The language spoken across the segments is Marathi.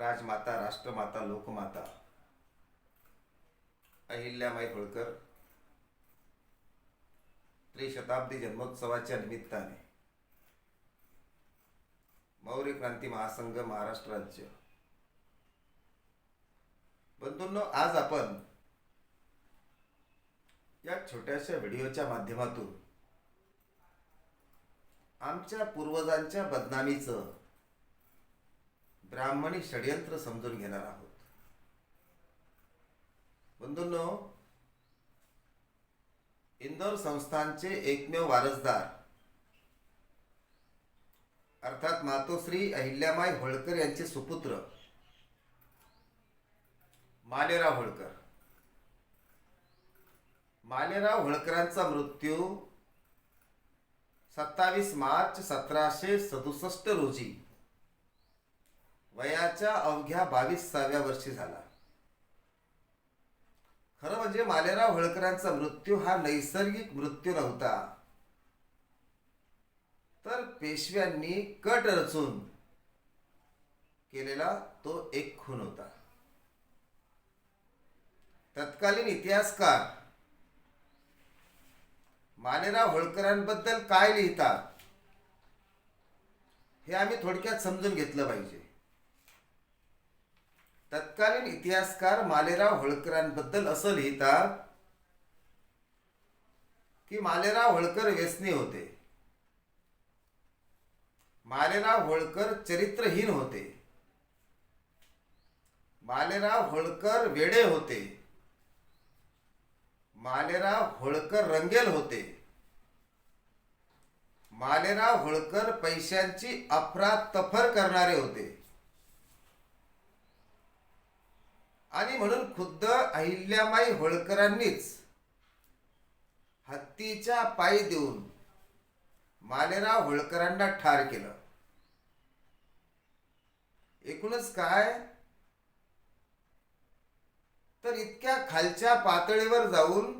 राजमाता राष्ट्रमाता लोकमाता. अहिल्यामाई होळकर त्रिशताब्दी जन्मोत्सवाच्या निमित्ताने. मौर्य क्रांती महासंघ महाराष्ट्र राज्य. बंधूंनो आज आपण या छोट्याशा व्हिडिओच्या माध्यमातून आमच्या पूर्वजांच्या बदनामीचं ब्राह्मणी षडयंत्र समजून घेणार आहोत. बंधूंनो इंदोर संस्थानचे एकमेव वारसदार अर्थात मातोश्री अहिल्यामाई होळकर यांचे सुपुत्र मालेराव होळकर. मालेराव होळकरांचा मृत्यू सत्तावीस मार्च सतराशे सदुसष्ट रोजी वयाच्या अवघ्या बावीसाव्या वर्षी झाला. खरं म्हणजे मालेराव होळकरांचा मृत्यू हा नैसर्गिक मृत्यू नव्हता. तर पेशव्यांनी कट रचून केलेला तो एक खून होता. तत्कालीन इतिहासकार मालेराव होळकरांबद्दल काय लिहितात हे आम्ही थोडक्यात समजून घेतलं पाहिजे. तत्कालीन इतिहासकार मालेराव होळकरांबद्दल असं लिहितात की मालेराव होळकर व्यसनी होते. मालेराव होळकर चरित्रहीन होते. मालेराव होळकर वेडे होते. मालेराव होळकर रंगेल होते. मालेराव होळकर पैशांची अफरातफर करणारे होते. आणि म्हणून खुद्द अहिल्यामाई होळकरांनीच हत्तीच्या पायी देऊन मालेराव होळकरांना ठार केलं. एकूणच काय? तर इतक्या खालच्या पातळीवर जाऊन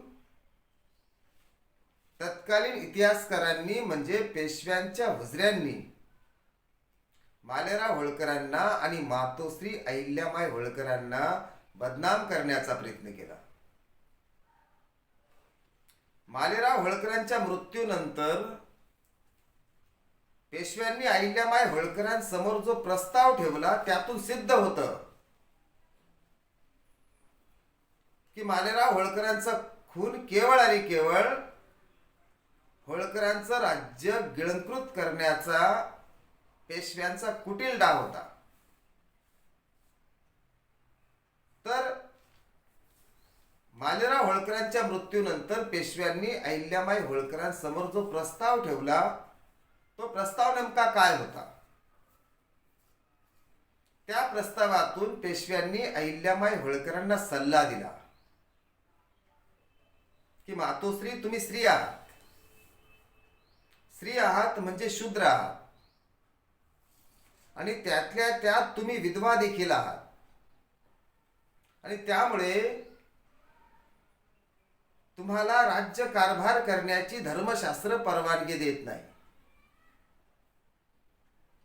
तत्कालीन इतिहासकारांनी म्हणजे पेशव्यांच्या हुजऱ्यांनी मालेराव होळकरांना आणि मातोश्री अहिल्यामाई होळकरांना बदनाम करण्याचा प्रयत्न केला. मालेराव होळकरांच्या मृत्यूनंतर पेशव्यांनी अहिल्यामाय होळकरांसमोर जो प्रस्ताव ठेवला त्यातून सिद्ध होतं की मालेराव होळकरांचा खून केवळ आणि केवळ होळकरांचं राज्य गिळंकृत करण्याचा पेशव्यांचा कुटील डाव होता तर मालेराव होळकरांच्या मृत्यूनंतर पेशव्यांनी अहिल्याबाई होळकरांसमोर जो प्रस्ताव ठेवला तो प्रस्ताव नेमका काय होता? त्या प्रस्तावातून पेशव्यांनी अहिल्याबाई होळकरांना सल्ला दिला की मातोश्री तुम्ही स्त्री आहात. स्त्री आहात म्हणजे शूद्र आहात. आणि त्यातल्या त्यात तुम्ही विधवा देखील आहात. आणि त्यामुळे तुम्हाला राज्य कारभार करण्याची धर्मशास्त्र परवानगी देत नाही.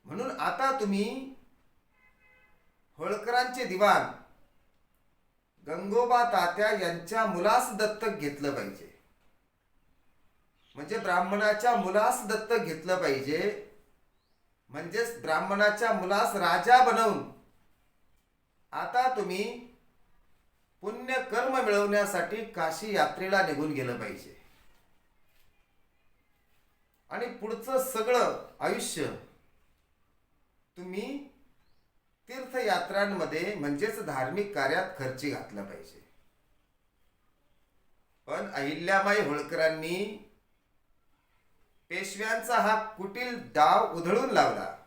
म्हणून आता तुम्ही होळकरांचे दिवाण गंगोबा तात्या यांच्या मुलास दत्तक घेतलं पाहिजे. म्हणजे ब्राह्मणाच्या मुलास दत्तक घेतलं पाहिजे. म्हणजेच ब्राह्मणाच्या मुलास राजा बनवून आता तुम्ही पुण्य कर्म मिळवण्यासाठी काशी यात्रेला निघून गेलं पाहिजे. आणि पुढचं सगळं आयुष्य तुम्ही तीर्थयात्रांमध्ये म्हणजेच धार्मिक कार्यात खर्ची घातला पाहिजे. पण अहिल्याबाई होळकरांनी पेशव्यांचा हा कुटील डाव उधळून लावला.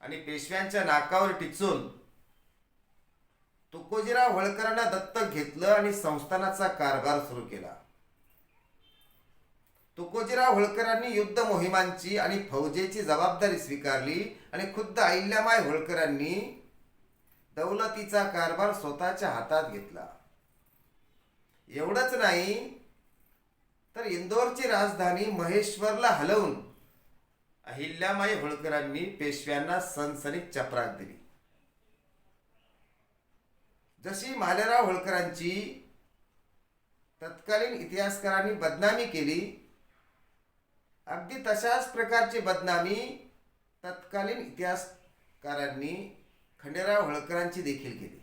आणि पेशव्यांच्या नाकावर टिचून तुकोजीराव होळकरांना दत्तक घेतलं आणि संस्थानाचा कारभार सुरू केला. तुकोजीराव होळकरांनी युद्ध मोहिमांची आणि फौजेची जबाबदारी स्वीकारली आणि खुद्द अहिल्यामाय होळकरांनी दौलतीचा कारभार स्वतःच्या हातात घेतला. एवढंच नाही तर इंदोरची राजधानी महेश्वरला हलवून अहिल्यामाई होळकरांनी पेशव्यांना सनसनीत चपराक दिली. जशी मालेराव होळकरांची तत्कालीन इतिहासकारांनी बदनामी केली अगदी तशाच प्रकारची बदनामी तत्कालीन इतिहासकारांनी खंडेराव होळकरांची देखील केली.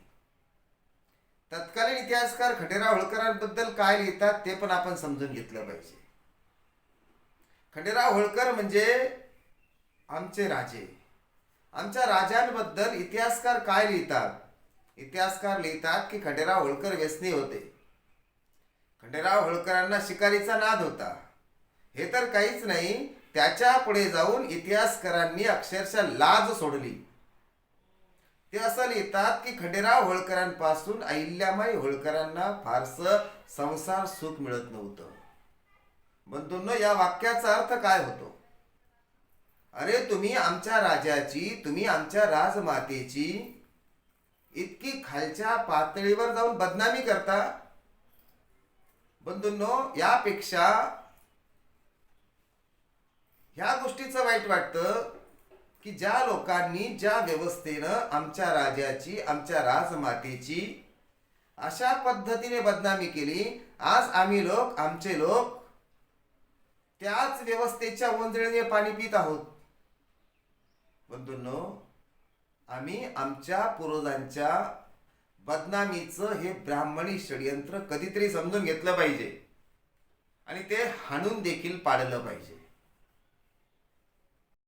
तत्कालीन इतिहासकार खंडेराव होळकरांबद्दल काय लिहितात ते पण आपण समजून घेतलं पाहिजे. खंडेराव होळकर म्हणजे आमचे राजे. आमच्या राजांबद्दल इतिहासकार काय लिहितात? इतिहासकार लिहितात की खंडेराव होळकर व्यसनी होते. खंडेराव होळकरांना शिकारीचा नाद होता. हे तर काहीच नाही त्याच्या पुढे जाऊन इतिहासकारांनी अक्षरशः लाज सोडली. ते असं लिहितात की खंडेराव होळकरांपासून अहिल्यामाई होळकरांना फारसं संसार सुख मिळत नव्हतं. बंधूंनो या वाक्याचा अर्थ काय होतो? अरे तुम्ही आमच्या राजाची तुम्ही आमच्या राजमातेची इतकी खालच्या पातळीवर जाऊन बदनामी करता. बंधूंनो यापेक्षा ह्या गोष्टीचं वाईट वाटतं की ज्या लोकांनी ज्या व्यवस्थेनं आमच्या राजाची आमच्या राजमातेची अशा पद्धतीने बदनामी केली आज आम्ही लोक आमचे लोक त्याच व्यवस्थेच्या वंजळीने पाणी पित आहोत. बंधूंनो आम्ही आमच्या पूर्वजांच्या बदनामीचं हे ब्राह्मणी षडयंत्र कधीतरी समजून घेतलं पाहिजे. आणि ते हाणून देखील पाडलं पाहिजे.